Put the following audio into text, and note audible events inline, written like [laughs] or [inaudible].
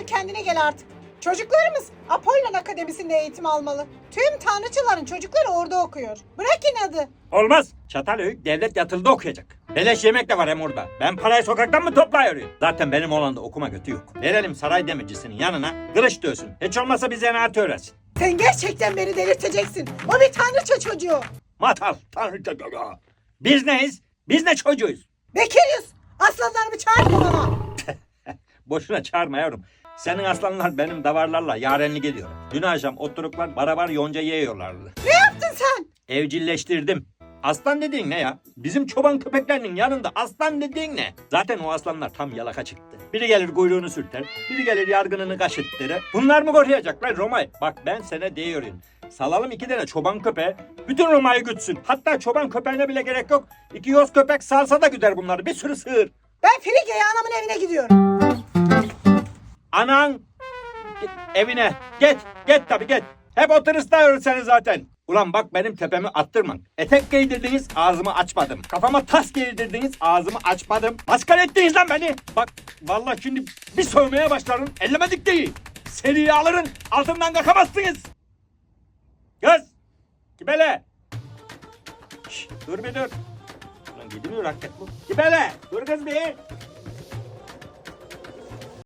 ol kendine gel artık. Çocuklarımız Apollon Akademisi'nde eğitim almalı. Tüm tanrıçıların çocukları orada okuyor. Bırak inadı. Olmaz. Çatalhöyük devlet yatılıda okuyacak. Beleş yemek de var hem orada. Ben parayı sokaktan mı toplayıyorum? Zaten benim olan da okuma götü yok. Verelim saray demircisinin yanına kılıç dövsün. Hiç olmazsa bir zanaat öğrensin. Sen gerçekten beni delirteceksin. O bir tanrıça çocuğu. Matal, tanrı çocuğu. Biz neyiz? Biz ne çocuğuyuz? Bekiriz. Aslanlarımı çağırma bana. [laughs] Boşuna çağırma yavrum. Senin aslanlar benim davarlarla yarenlik ediyor. Dün akşam oturuklar barabar yonca yiyorlardı. Ne yaptın sen? Evcilleştirdim. Aslan dediğin ne ya? Bizim çoban köpeklerinin yanında aslan dediğin ne? Zaten o aslanlar tam yalaka çıktı. Biri gelir kuyruğunu sürter, biri gelir yargınını kaşıttırır. Bunlar mı koruyacaklar Roma'yı? Bak ben sana diyorum. Salalım iki tane çoban köpeği, bütün Roma'yı gütsün. Hatta çoban köpeğine bile gerek yok. İki yoz köpek salsa da güder bunları. Bir sürü sığır. Ben Frigya'ya anamın evine gidiyorum. Anan evine. Git, git tabii git. Hep otur istiyoruz seni zaten. Ulan bak benim tepemi attırman. Etek giydirdiniz ağzımı açmadım. Kafama tas giydirdiniz ağzımı açmadım. Maskara ettiniz lan beni. Bak vallahi şimdi bir sövmeye başlarım. Ellemedik değil. Seriyi alırın altından kalkamazsınız. Göz. Kibele. Şş, dur bir dur. Ulan gidemiyor hakikaten bu. Kibele. Dur kız bir.